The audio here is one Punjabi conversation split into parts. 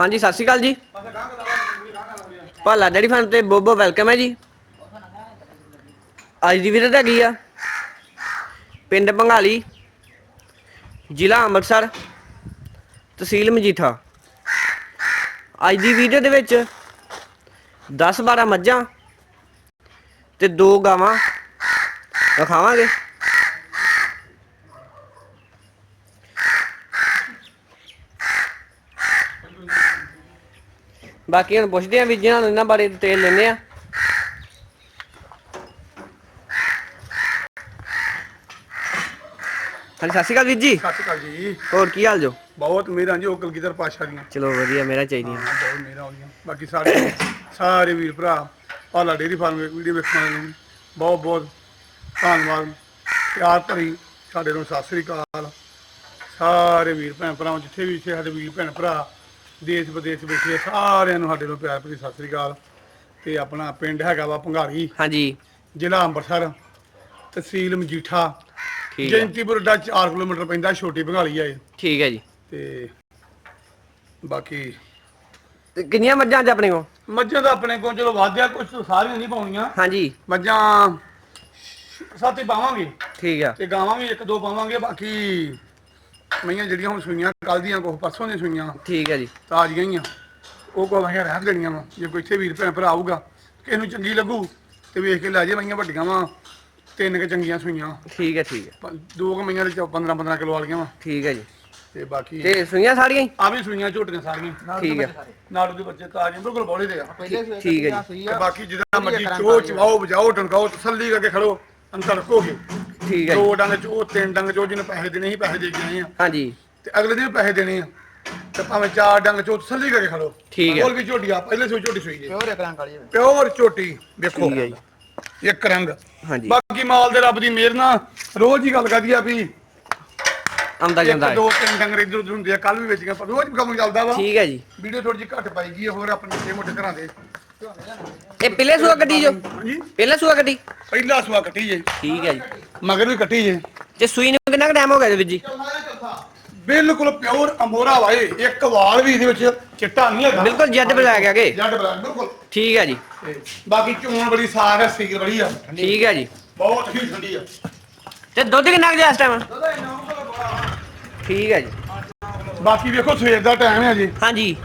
ਹਾਂਜੀ, ਸਤਿ ਸ਼੍ਰੀ ਅਕਾਲ ਜੀ। ਭਾਲਾ ਡੈਡੀ ਫਾਰਮ ਤੇ ਬੋਬੋ ਵੈਲਕਮ ਹੈ ਜੀ। ਅੱਜ ਦੀ ਵੀਡੀਓ ਹੈਗੀ ਆ? ਪਿੰਡ ਬੰਗਾਲੀ, ਜ਼ਿਲ੍ਹਾ ਅੰਮ੍ਰਿਤਸਰ, ਤਹਿਸੀਲ ਮਜੀਠਾ। ਅੱਜ ਦੀ ਵੀਡੀਓ ਦੇ ਵਿੱਚ 10 12 ਮੱਝਾਂ ਤੇ ਦੋ ਗਾਵਾਂ ਦਿਖਾਵਾਂਗੇ ਬਾਕੀ ਹੁਣ ਪੁੱਛਦੇ ਆਂ ਵੀ ਜਿਹਨਾਂ ਨੂੰ ਇਹਨਾਂ ਬਾਰੇ ਡਿਟੇਲ ਲੈਣੇ ਆ। ਹਾਂਜੀ ਸਤਿ ਸ਼੍ਰੀ ਅਕਾਲ ਵੀਰ ਜੀ। ਸਤਿ ਸ਼੍ਰੀ ਅਕਾਲ ਜੀ। ਹੋਰ ਕੀ ਹਾਲ ਜੋ? ਬਹੁਤ ਮਿਹਰਾਂ ਜੀ ਉਹ ਕਲਗੀਧਰ ਪਾਸ਼ਾ ਦੀਆਂ। ਚਲੋ ਵਧੀਆ ਮੇਰਾ ਚਾਹੀਦੀ ਹਾਂ, ਬਹੁਤ ਮਿਹਰਾਂ ਆਉਂਦੀਆਂ ਬਾਕੀ ਸਾਰੇ ਸਾਰੇ ਵੀਰ ਭਰਾ ਪਾਲਾ ਡੇਰੀ ਫਾਰਮ ਵੀਡੀਓ ਵੇਖਣ ਵਾਲੇ ਨੂੰ। ਬਹੁਤ ਬਹੁਤ ਧੰਨਵਾਦ। ਪਿਆਰ ਭਰੀ ਸਾਡੇ ਨੂੰ ਸਤਿ ਸ੍ਰੀ ਅਕਾਲ। ਸਾਰੇ ਵੀਰ ਭੈਣ ਭਰਾ ਜਿੱਥੇ ਵੀ ਇੱਥੇ ਸਾਡੇ ਵੀਰ ਭੈਣ ਭਰਾ ਦੇਸ਼ ਵਿਦੇਸ਼ ਬੈਠੇ ਸਾਰਿਆਂ ਨੂੰ ਸਾਡੇ ਨੂੰ ਪਿਆਰ ਭਰੀ ਸਤਿ ਸ੍ਰੀ ਅਕਾਲ। ਤੇ ਆਪਣਾ ਪਿੰਡ ਹੈਗਾ ਵਾ ਭੰਗਾਰੀ ਹਾਂਜੀ। ਜ਼ਿਲ੍ਹਾ ਅੰਮ੍ਰਿਤਸਰ ਤਹਿਸੀਲ ਮਜੀਠਾ। ਠੀਕ ਹੈ ਜੈਂਤੀਪੁਰ ਦਾ 4 ਕਿਲੋਮੀਟਰ ਪੈਂਦਾ ਛੋਟੀ ਭੰਗਾਲੀ ਆ ਇਹ। ਠੀਕ ਹੈ ਜੀ। ਤੇ ਬਾਕੀ ਤੇ ਕਿੰਨੀਆਂ ਮੱਝਾਂ ਅੱਜ ਆਪਣੇ ਕੋਲ? ਮੱਝਾਂ ਦਾ ਆਪਣੇ ਕੋਲ ਚਲੋ ਵਾਧਿਆ ਕੁਝ ਸਾਰੀਆਂ ਨਹੀਂ ਪਾਉਣੀਆਂ। ਹਾਂਜੀ। ਮੱਝਾਂ ਸੱਤ ਪਾਵਾਂਗੇ। ਠੀਕ ਆ। ਤੇ ਗਾਵਾਂ ਵੀ ਇੱਕ ਦੋ ਪਾਵਾਂਗੇ ਬਾਕੀ ਮਈਆਂ ਜਿਹੜੀਆਂ ਹੁਣ ਸੂਈਆਂ ਕੱਲ ਦੀਆਂ ਕੋਹ ਪਰਸੋਂ ਦੀਆਂ ਸੂਈਆਂ ਠੀਕ ਹੈ ਜੀ। ਤਾਜ਼ੀਆਂ ਹੀ ਆ। ਉਹ ਕੋ ਮਈਆਂ ਰਹਿ ਦੇਣੀਆਂ ਵਾ। ਜੇ ਕੋਈ ਇੱਥੇ ਵੀਰ ਭੈਣ ਭਰਾ ਆਊਗਾ ਕਿਸੇ ਨੂੰ ਚੰਗੀ ਲੱਗੂ ਤੇ ਵੇਖ ਕੇ ਲੈ ਜੇ ਮਈਆਂ ਵੱਡੀਆਂ ਵਾ। ਤਿੰਨ ਕੇ ਚੰਗੀਆਂ ਸੂਈਆਂ ਠੀਕ ਹੈ ਠੀਕ ਹੈ। ਦੋ ਕੁ ਮਈਆਂ ਦੇ 15 15 ਕਿਲੋ ਵਾਲੀਆਂ ਵਾ। ਠੀਕ ਹੈ ਜੀ। ਤੇ ਬਾਕੀ ਤੇ ਸੂਈਆਂ ਸਾਰੀਆਂ ਹੀ? ਆ ਵੀ ਸੂਈਆਂ ਝੋਟੀਆਂ ਸਾਰੀਆਂ। ਠੀਕ ਹੈ। ਨਾੜੂ ਦੇ ਬੱਚੇ ਤਾਜ਼ੇ ਬਿਲਕੁਲ ਬੋਲੇ ਦੇ ਆ। ਠੀਕ ਹੈ ਜੀ। ਬਾਕੀ ਜਿੱਦਾਂ ਮਰਜ਼ੀ ਚੋ ਚਵਾਓ ਵਜਾਓ ਟਣਕਾਓ ਤਸੱਲੀ ਕਰਕੇ ਖੜੋ। ਅੰਦਰ ਰੱਖੋਗੇ। ਠੀਕ ਹੈ ਜੀ। ਦੋ ਡੰਗ ਚੋ ਤਿੰਨ ਡੰਗ ਚੋ ਜਿਹਨੇ ਪੈਸੇ ਦੇਣੇ ਸੀ ਪੈਸੇ ਦੇ ਕੇ ਆਏ ਆ। ਹਾਂਜੀ। ਤੇ ਅਗਲੇ ਦਿਨ ਪੈਸੇ ਦੇਣੇ ਆ। ਤੇ ਭਾਵੇਂ ਚਾਰ ਡੰਗ ਚੋ ਤਸੱਲੀ ਕਰਕੇ ਖੜੋ। ਠੀਕ ਹੈ। ਹੋਰ ਵੀ ਝੋਟੀ ਆ ਪਹਿਲੇ ਸੋਈ ਝੋਟੀ ਸੋਈ ਜੇ ਪਿਓਰ ਇੱਕ ਰੰਗ ਵਾਲੀ ਹੈ। ਪਿਓਰ ਝੋਟੀ ਦੇਖੋ ਠੀਕ ਹੈ ਜੀ। ਇੱਕ ਰੰਗ। ਹਾਂਜੀ। ਬਾਕੀ ਮਾਲ ਦੇ ਰੱਬ ਦੀ ਮਿਹਰ ਨਾਲ ਰੋਜ਼ ਹੀ ਗੱਲ ਕਰਦੀ ਆ ਵੀ ਆਉਂਦਾ ਇੱਕ ਜਾਂਦਾ ਹੈ। ਦੋ ਤਿੰਨ ਡੰਗਰ ਇੱਧਰ ਉੱਧਰ ਹੁੰਦੇ ਆ ਕੱਲ ਵੀ ਵੇਚ ਗਏ ਪਰ ਰੋਜ਼ ਕੰਮ ਚੱਲਦਾ ਵਾ। ਠੀਕ ਹੈ ਜੀ। ਵੀਡੀਓ ਥੋੜੀ ਜਿਹੀ ਘੱਟ ਪਾਈ ਗਈ ਆ, ਹੋਰ ਆਪਣੇ ਛੋਟੇ ਮੋਟੇ ਘਰਾਂ ਦੇ। ਇਹ ਪਹਿਲੇ ਸੂਆ ਕੱਟੀ ਜੋ। ਹਾਂਜੀ। ਪਹਿਲਾ ਸੂਆ ਕੱਟੀ ਪਹਿਲਾ ਸੂਆ ਕੱਟੀ ਜੇ। ਠੀਕ ਹੈ ਜੀ। ਮਗਰ ਵੀ ਕੱਟੀ ਜੇ। ਤੇ ਸੂਈ ਨੂੰ ਕਿੰਨਾ ਟਾਈਮ ਹੋ ਗਿਆ ਜੀ ਵੀਰ ਜੀ? ਬਿਲਕੁਲ ਪਿਓਰ ਅਮੋਰਾ ਵਾਏ ਇੱਕ ਵਾਲ ਵੀ ਇਹਦੇ ਵਿੱਚ ਚਿੱਟਾ ਨਹੀਂ ਹੈਗਾ। ਬਿਲਕੁਲ ਜੈਡ ਬਲੈਕ ਹੈਗੇ ਜੱਡ ਬਲੈਕ ਬਿਲਕੁਲ। ਠੀਕ ਹੈ ਜੀ। ਤੇ ਬਾਕੀ ਚੋਣ ਬੜੀ ਸਾਰ ਹੈ ਸੀਲ ਬੜੀ ਆ। ਠੀਕ ਹੈ ਜੀ। ਬਹੁਤ ਹੀ ਠੰਡੀ ਆ। ਤੇ ਦੁੱਧ ਕਿੰਨਾ ਕੁ ਜੀ ਇਸ ਟਾਈਮ ਠੀਕ ਹੈ ਜੀ। ਬਾਕੀ ਵੇਖੋ ਸਵੇਰ ਦਾ ਟਾਈਮ ਹੈ ਜੀ। ਹਾਂਜੀ।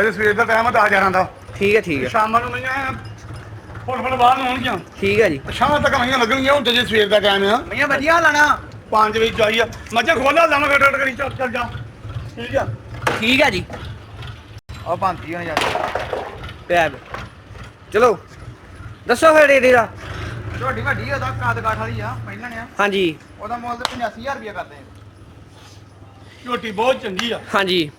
ਅਜੇ ਸਵੇਰ ਦਾ ਟਾਈਮ ਆ 10 11 ਦਾ। ਠੀਕ ਹੈ ਠੀਕ ਹੈ। ਸ਼ਾਮਾਂ ਨੂੰ ਮਈਆਂ ਫੁੱਲ ਫੁੱਲ ਬਾਹਰ ਨੂੰ ਆਉਣਗੀਆਂ ਠੀਕ ਹੈ ਜੀ। ਸ਼ਾਮ ਤੱਕ ਮਈਆਂ ਲੱਗਣਗੀਆਂ ਹੁਣ ਤੇ ਜੇ ਸਵੇਰ ਦਾ ਟਾਈਮ ਆ। ਮਈਆਂ ਵਧੀਆ ਲਾਣਾ। 5 ਵਜੇ ਜਾਈ ਆ। ਮੱਝਾਂ ਖੋਲਾ ਗੱਡ ਕਰੀ ਚੱਲ ਚੱਲ ਜਾ। ਠੀਕ ਆ। ਠੀਕ ਹੈ ਜੀ। ਆ ਭਾਂਤੀ ਹੋਣ ਯਾਰ। ਪੈਬ ਚਲੋ ਦੱਸੋ ਫਿਰ ਇਹਦੀ ਦਾ ਛੋਟੀ ਵੱਡੀ ਉਹਦਾ ਕਾਦ ਕਾਠ ਵਾਲੀ ਆ ਪਹਿਲਾਂ ਨੇ ਆ। ਹਾਂਜੀ। ਉਹਦਾ ਮੁੱਲ ਤੇ 85000 ਰੁਪਏ ਕਰਦੇ ਆ। ਝੋਟੀ ਬਹੁਤ ਚੰਗੀ ਆ। ਹਾਂਜੀ।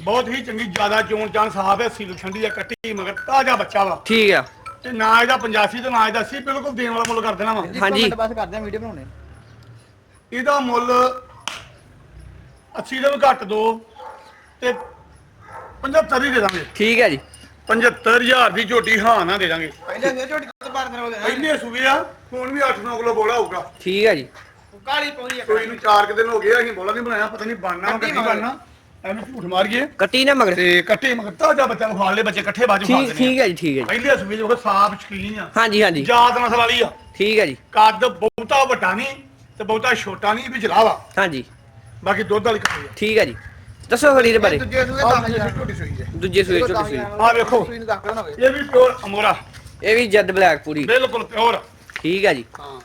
ਬਹੁਤ ਹੀ ਚੰਗੀ ਜ਼ਿਆਦਾ ਚੋਣ ਚਾਣ ਸਾਫ਼ ਹੈ ਸੀਲ ਠੰਡੀ ਆ ਕੱਟੀ ਮਗਰ ਤਾਜ਼ਾ ਬੱਚਾ ਵਾ। ਠੀਕ ਆ। ਤੇ ਨਾ ਇਹਦਾ 85 ਤੇ ਨਾ ਇਹਦਾ 80 ਬਿਲਕੁਲ ਦੇਣ ਵਾਲਾ ਮੁੱਲ ਕਰ ਦੇਣਾ ਵਾ। ਹਾਂਜੀ। ਮਿੰਟ ਬਸ ਕਰਦੇ ਆ ਵੀਡੀਓ ਬਣਾਉਣੇ। ਇਹਦਾ ਮੁੱਲ 80 ਦੇ ਵੀ ਘੱਟ ਦੋ ਤੇ 75 ਹੀ ਦੇ ਦਾਂਗੇ। ਠੀਕ ਹੈ ਜੀ। 75000 ਦੀ ਝੋਟੀ ਹਾਂ ਨਾ ਦੇ ਦਾਂਗੇ। ਪਹਿਲਾਂ ਇਹ ਛੋਟੀ ਕੁੱਤ ਪਾਰ ਦੇ ਹੋਗੇ ਇੰਨੇ ਸੂਏ ਆ ਹੁਣ ਵੀ 8-9 ਕਿਲੋ ਬੋਲਾ ਹੋਊਗਾ। ਠੀਕ ਹੈ ਜੀ। ਕਾਲੀ ਪੌਣੀ ਆ ਕੋਈ ਨੂੰ 4 ਕਿ ਦਿਨ ਹੋ ਗਏ ਅਸੀਂ ਬੋਲਾ ਨਹੀਂ ਬਣਾਇਆ ਪਤਾ ਨਹੀਂ ਬਣਨਾ ਕਿ ਨਹੀਂ ਬਣਨਾ। ਐਵੇਂ ਝੂਠ ਮਾਰੀਏ ਕੱਟੀ ਨਾ ਮਗਰ। ਤੇ ਇਕੱਠੇ ਮਗਰ ਤਾਜਾ ਬੱਚਾ ਨੂੰ ਖਾਲ ਲੈ ਬੱਚੇ ਇਕੱਠੇ ਬਾਜੂ ਖਾ ਠੀਕ ਦਿੰਦੇ ਠੀਕ ਹੈ ਜੀ ਠੀਕ ਹੈ ਜੀ। ਪਹਿਲੇ ਸੂਏ ਜੋ ਸਾਫ਼ ਸ਼ਕੀਨ ਆ ਹਾਂਜੀ ਹਾਂਜੀ। ਜਾਤ ਨਸਲ ਵਾਲੀ ਆ। ਠੀਕ ਹੈ ਜੀ। ਕੱਦ ਬਹੁਤਾ ਵੱਡਾ ਨਹੀਂ ਤੇ ਬਹੁਤਾ ਛੋਟਾ ਨਹੀਂ ਵਿਚਲਾ ਵਾ ਹਾਂਜੀ। ਬਾਕੀ ਦੁੱਧ ਵਾਲੀ ਕੱਟੀ ਆ। ਠੀਕ ਹੈ ਜੀ। ਦੱਸੋ ਫਿਰ ਇਹਦੇ ਬਾਰੇ। ਦੂਜੇ ਸੂਏ ਆਹ ਤਾਂ ਦੂਜੀ ਝੋਟੀ ਸੂਈ ਹੈ ਦੂਜੇ ਸੂਏ ਛੋਟੀ ਸੂਈ। ਆਹ ਵੇਖੋ। ਸੂਈ ਨੂੰ ਦੱਸ ਨਾ ਹੋਵੇ। ਇਹ ਵੀ ਪਿਓਰ ਅਮੋਰਾ। ਇਹ ਵੀ ਜੈਡ ਬਲੈਕ ਪੂਰੀ। ਬਿਲਕੁਲ ਪਿਓਰ। ਠੀਕ ਹੈ ਜੀ। ਹਾਂ।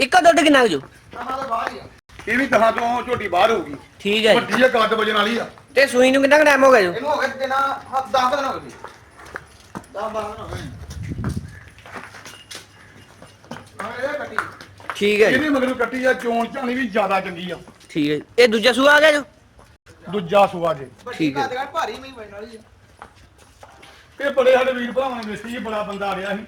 ਇੱਕੋ ਦੁੱਧ ਕਿੰਨਾ ਕੁ ਜੋ? ਆਹ ਤਾਂ ਬਾਹਰ ਹੀ ਆ। ਇਹ ਵੀ ਤਹਾਂ ਤੋਂ ਝੋਟੀ ਬਾਹਰ ਹੋਊਗੀ। ਠੀਕ ਹੈ ਜੀ। ਵੱਡੀ ਆ ਕੱਦ ਵਜਣ ਵਾਲੀ ਆ। ਤੇ ਸੂਈ ਨੂੰ ਕਿੰਨਾ ਟਾਈਮ ਹੋ ਗਿਆ ਜੋ? ਇਹਨੂੰ ਹੋ ਗਏ ਦਿਨਾਂ ਹੱਥ 10 ਦਿਨ ਹੋ ਗਏ 10 12 ਦਿਨ ਹੋ ਗਏ। ਹਾਂ ਇਹ ਕੱਟੀ। ਠੀਕ ਹੈ ਜੀ। ਮਗਰ ਕੱਟੀ ਆ ਚੋਣ ਝਾਣੀ ਵੀ ਜ਼ਿਆਦਾ ਚੰਗੀ ਆ। ਠੀਕ ਹੈ ਜੀ। ਇਹ ਦੂਜਾ ਸੂਆ ਆ ਗਿਆ ਜੋ? ਦੂਜਾ ਸੂਆ ਜੇ। ਠੀਕ ਹੈ। ਕਾਦ ਭਾਰੀ ਮਈ ਬਣ ਵਾਲੀ ਆ। ਇਹ ਬੜੇ ਸਾਡੇ ਵੀਰ ਭਰਾਵਾਂ ਨੇ ਵੇਖੀ ਬੜਾ ਬੰਦਾ ਆ ਰਿਹਾ ਸੀ।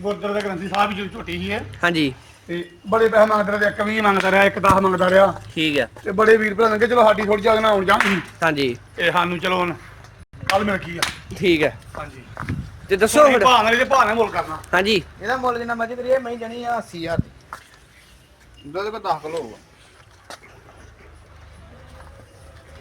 ਗੁਰਦੁਆਰੇ ਦਾ ਗ੍ਰੰਥੀ ਸਾਹਿਬ ਜੀ ਝੋਟੀ ਸੀ ਇਹ। ਹਾਂਜੀ। ਤੇ ਬੜੇ ਪੈਸੇ ਮੰਗਦਾ ਰਿਹਾ ਇੱਕ 20 ਮੰਗਦਾ ਰਿਹਾ ਇੱਕ 10 ਮੰਗਦਾ ਰਿਹਾ। ਠੀਕ ਹੈ ਤੇ ਬੜੇ ਵੀਰ ਭਰਾ ਨੇ ਕਿ ਚਲੋ ਸਾਡੀ ਥੋੜੀ ਜਗ੍ਹਾ ਆਉਣ ਜਾਣੀ ਹਾਂਜੀ। ਇਹ ਸਾਨੂੰ ਚਲੋ ਹੁਣ ਕੱਲ ਮਿਲ ਗਈ ਆ। ਠੀਕ ਹੈ ਹਾਂਜੀ। ਤੇ ਦੱਸੋ ਫਿਰ। ਭਾਅ ਨਾਲ ਇਹਦੇ ਭਾਅ ਨਾਲ ਮੁੱਲ ਕਰਨਾ। ਹਾਂਜੀ। ਇਹਦਾ ਮੁੱਲ ਜਿੰਨਾ ਮਰਜ਼ੀ ਕਰੀਏ ਮੈਂ ਜਣੀ ਆ 80000 ਦੀ। ਦੁੱਧ ਕੋ 10 ਕਿਲੋ ਹੋਊਗਾ।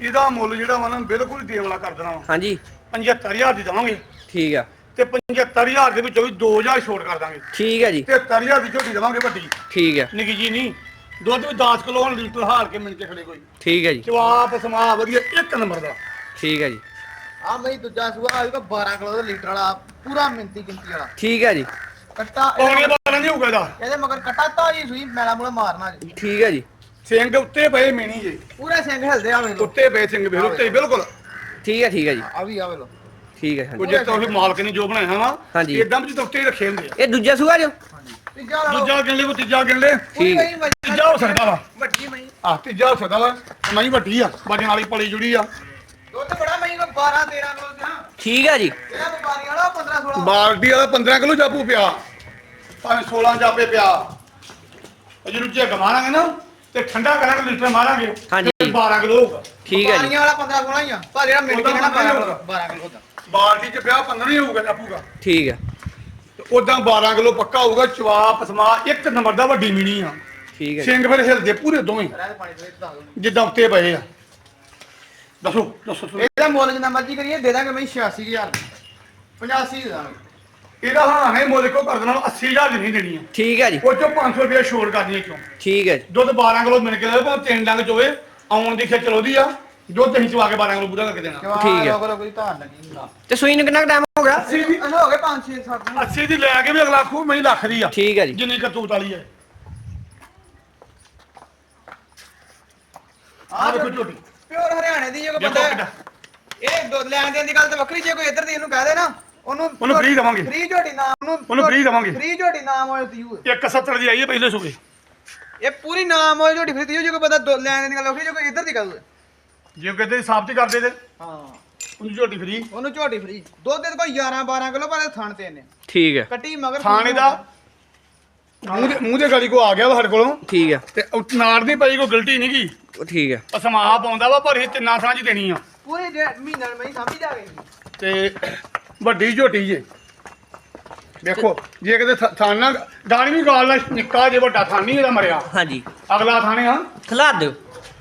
ਇਹਦਾ ਮੁੱਲ ਜਿਹੜਾ ਵਾ ਨਾ ਬਿਲਕੁਲ ਹੀ ਦੇਣ ਵਾਲਾ ਕਰ ਦੇਣਾ ਹਾਂਜੀ। 75000 ਦੀ ਦੇਵਾਂਗੇ। ਠੀਕ ਆ। ਤੇ 75000 ਦੇ ਵਿੱਚੋਂ ਵੀ 2000 ਛੋਟ ਕਰ ਦਾਂਗੇ। ਠੀਕ ਆ ਜੀ। 73000 ਦੀ ਝੋਟੀ ਦੇਵਾਂਗੇ ਵੱਡੀ। ਠੀਕ ਆ ਨਿੱਕੀ ਜੀ ਨਹੀਂ। ਦੁੱਧ ਵੀ 10 ਕਿਲੋ ਹੁਣ ਲੀਟਰ ਹਾਰ ਕੇ ਮਿਲ ਕੇ ਖੜੇ ਕੋਈ। ਠੀਕ ਆ ਜੀ। ਜਵਾਬ ਸਮਾ ਵਧੀਆ ਇੱਕ ਨੰਬਰ ਦਾ। ਠੀਕ ਆ ਜੀ। ਆ ਮੈਂ ਦੂਜਾ ਸੂਆ ਆਜੂਗਾ 12 ਕਿਲੋ ਦਾ ਲੀਟਰ ਵਾਲਾ ਪੂਰਾ ਮਿੰਤੀ ਗਿਣਤੀ ਵਾਲਾ। ਠੀਕ ਆ ਜੀ। ਕੱਟਾ ਪੌਣੇ ਬਾਰਾਂ ਨਹੀਂ ਹੋਊਗਾ ਇਹਦਾ। ਇਹਦੇ ਮਗਰ ਕੱਟਾ ਤਾਜੀ ਸੂਈ ਮੈਲਾ ਮੂਲਾ ਮਾਰਨਾ ਜੀ। ਠੀਕ ਆ ਜੀ। ਸਿੰਘ ਉੱਤੇ ਪਏ ਮੇਣੀ ਜੇ। ਪੂਰੇ ਸਿੰਘ ਹਿਲਦੇ ਆ ਵੇਲੋ ਉੱਤੇ ਪਏ ਸਿੰਘ ਉੱਤੇ ਬਿਲਕੁਲ। ਠੀਕ ਆ ਠੀਕ ਆ ਜੀ। ਆ ਵੀ ਆ ਵੇਲੋ ਠੀਕ ਉਹ ਹਾਂਜੀ। ਜੇ ਤਾਂ ਉਹ ਮਾਲਕ ਨੇ ਜੋ ਬਣਾਇਆ ਵਾ ਹਾਂਜੀ। ਇਦਾਂ ਵੀ ਜਿੱਦਾਂ ਉੱਤੇ ਹੀ ਰੱਖੇ ਹੁੰਦੇ ਆ। ਇਹ ਦੂਜਾ ਸੂਆ ਜੋ? ਤੀਜਾ ਲਾ ਲਓ ਦੂਜਾ ਗਿਣ ਲੈ ਕੋ ਤੀਜਾ ਗਿਣ ਲੈ ਠੀਕ। ਵੱਜੀ ਤੀਜਾ ਹੋ ਸਕਦਾ ਵਾ। ਵੱਡੀ ਮਹੀਂ। ਆ ਤੀਜਾ ਹੋ ਸਕਦਾ ਵਾ। ਨਹੀਂ ਵੱਡੀ ਆ ਵਜਨ ਵਾਲੀ ਪਲੀ ਜੁੜੀ ਆ। ਦੁੱਧ ਬੜਾ ਮਹੀਂ ਕੋ 12 13 ਕਿਲੋ ਦੀਆਂ ਠੀਕ ਆ ਜੀ। ਇਹਦਾ ਵਪਾਰੀ ਵਾਲਾ 15 16 ਬਾਲਟੀ ਵਾਲਾ 15 ਕਿਲੋ ਜਾਪੂ ਪਿਆ। ਭਾਵੇਂ 16 ਜਾਪੇ ਪਿਆ। ਉਹ ਜਿਹਨੂੰ ਮਾਰਾਂਗੇ ਨਾ ਤੇ ਠੰਡਾ ਕਰਾਂਗੇ ਲੀਟਰ ਮਾਰਾਂਗੇ ਹਾਂਜੀ। ਫਿਰ 12 ਕਿਲੋ ਹੋਊਗਾ। ਠੀਕ ਆ ਜੀ। ਵਪਾਰੀਆਂ ਵਾਲਾ 15 16 ਹੀ ਆ। ਪਰ ਜਿਹੜਾ ਮਿਲ ਕੇ ਨਾ 12 ਕਿਲੋ 12 ਕਿਲੋ ਦਾ। ਬਾਲਟੀ 'ਚ ਪਿਆ 15 ਹੀ ਹੋਊਗਾ ਜਾਪੂਗਾ ਠੀਕ ਆ। ਉਦਾਂ 12 ਕਿਲੋ ਪੱਕਾ ਹੋਊਗਾ ਚਵਾਪ ਸਮਾ ਇੱਕ ਨੰਬਰ ਦਾ ਵੱਡੀ ਮੀਣੀ ਆ। ਠੀਕ ਆ ਜੀ। ਸਿੰਘ ਫਿਰ ਹਿਲਦੇ ਪੂਰੇ ਦੋਵੇਂ ਦੇ ਜਿੱਦਾਂ ਉੱਤੇ ਪਏ ਆ। ਦੱਸੋ ਦੱਸੋ ਦੱਸੋ। ਇਹਦਾ ਮੁੱਲ ਜਿੰਨਾ ਮਰਜ਼ੀ ਕਰੀਏ ਦੇ ਦਾਂਗੇ ਮੈਂ 86000 85 ਦੇ ਦਾਂਗੇ। ਇਹਦਾ ਹਾਂ ਹੈ ਮੁੱਲ ਕੋ ਕਰ ਦੇਣਾ 80000 ਦੀ ਨਹੀਂ ਦੇਣੀ ਆ। ਠੀਕ ਆ ਜੀ। ਉਹ ਚੋਂ 500 ਰੁਪਏ ਛੋੜ ਕਰਨੀ ਚੋਂ। ਠੀਕ ਆ ਜੀ। ਦੁੱਧ 12 ਕਿਲੋ ਮਿਲ ਕੇ ਭਾਵੇਂ ਤਿੰਨ ਡੰਗ ਚੋਵੇ ਆਉਣ ਦੀ ਖੇਚਲ ਉਹਦੀ ਆ। ਦੁੱਧ ਅਸੀਂ ਚਵਾ ਕੇ 12 ਕਿਲੋ ਪੂਰਾ ਕਰਕੇ ਦੇਣਾ। ਠੀਕ ਹੈ। ਹੈ ਕੋਈ ਧਾਰ ਨਹੀਂ ਹੁੰਦਾ। ਤੇ ਸੂਈ ਨੂੰ ਕਿੰਨਾ ਟਾਈਮ ਹੋ ਗਿਆ? 80 ਦੀ ਅਨ ਹੋ ਗਏ 5 6 7 80 ਦੀ ਲੈ ਕੇ ਵੀ ਅਗਲਾ ਖੂ ਮੈਨੂੰ ਲੱਖ ਦੀ ਆ। ਠੀਕ ਆ ਜੀ। ਜਿੰਨੀ ਕਰਤੂਤ ਵਾਲੀ ਹੈ। ਆ ਦੇਖੋ ਝੋਟੀ। ਪਿਓਰ ਹਰਿਆਣੇ ਦੀ ਜੇ ਕੋਈ ਦੇਖੋ ਬੰਦਾ ਕਿੱਡਾ। ਇਹ ਦੋ ਲੈਣ ਦੇਣ ਦੀ ਗੱਲ ਤੇ ਵੱਖਰੀ ਜੇ ਕੋਈ ਇੱਧਰ ਦੀ ਇਹਨੂੰ ਕਹਿ ਦੇ ਨਾ ਉਹਨੂੰ ਉਹਨੂੰ free ਦੇਵਾਂਗੇ। ਫ੍ਰੀ ਝੋਟੀ ਨਾਮ ਉਹਨੂੰ ਉਹਨੂੰ free ਦੇਵਾਂਗੇ। ਫ੍ਰੀ ਝੋਟੀ ਨਾਮ ਹੋਏ ਤੀੂ 170 ਦੀ ਆਈ ਹੈ ਪਹਿਲੇ ਸੂਬੇ ਇਹ ਪੂਰੀ ਨਾਮ ਹੋਏ ਝੋਟੀ ਫ੍ਰੀ ਤੀੂ ਜੇ ਕੋਈ ਬੰਦਾ ਦੋ ਲੈਣ ਦੇਣ ਦੀ ਗੱਲ ਵੱਖਰੀ ਜੇ ਕੋਈ ਇੱਧਰ ਦੀ ਗੱਲ ਜੇ ਕਿਤੇ ਸਾਬਤੀ ਕਰਦੇ ਤੇ। ਹਾਂ। ਉਹਨੂੰ ਝੋਟੀ ਫਰੀ। ਉਹਨੂੰ ਝੋਟੀ ਫ੍ਰੀ। ਦੁੱਧ ਦੇ ਕੋਈ 11 12 ਕਿਲੋ ਪਰ ਥਣ ਤੇ ਨੇ ਠੀਕ ਆ ਕੱਟੀ ਮਗਰ ਥਾਣੇ ਦਾ। ਮੂੰਹ ਦੇ ਮੂੰਹ ਦੇ ਗਾਲੀ ਕੋ ਆ ਗਿਆ ਵਾ ਸਾਡੇ ਕੋਲੋਂ। ਠੀਕ ਆ ਤੇ ਉਹ ਨਾੜ ਦੀ ਪਈ ਕੋਈ ਗਲਤੀ ਨਹੀਂ ਗਈ ਉਹ ਠੀਕ ਆ ਅਸਮਾ ਪਾਉਂਦਾ ਵਾ ਪਰ ਇਹ ਤਿੰਨਾਂ 'ਚ ਦੇਣੀ ਆ। ਪੂਰੇ ਡੇਢ ਮਹੀਨਾ ਮੈਂ ਸਮਝ ਜਾ ਗਈ ਤੇ ਵੱਡੀ ਝੋਟੀ ਜੇ। ਦੇਖੋ ਜੇ ਕਿਤੇ ਥ- ਥਾਣ ਨਾ ਦਾਣੀ ਵੀ ਗਾਲ ਨਾਲ ਨਿੱਕਾ ਜੇ ਵੱਡਾ ਥਾਣ ਨਹੀਂ ਇਹਦਾ ਮਰਿਆ। ਹਾਂਜੀ। ਅਗਲਾ ਥਾਣੇ ਆ। ਖਿਲਾ ਦਿਓ।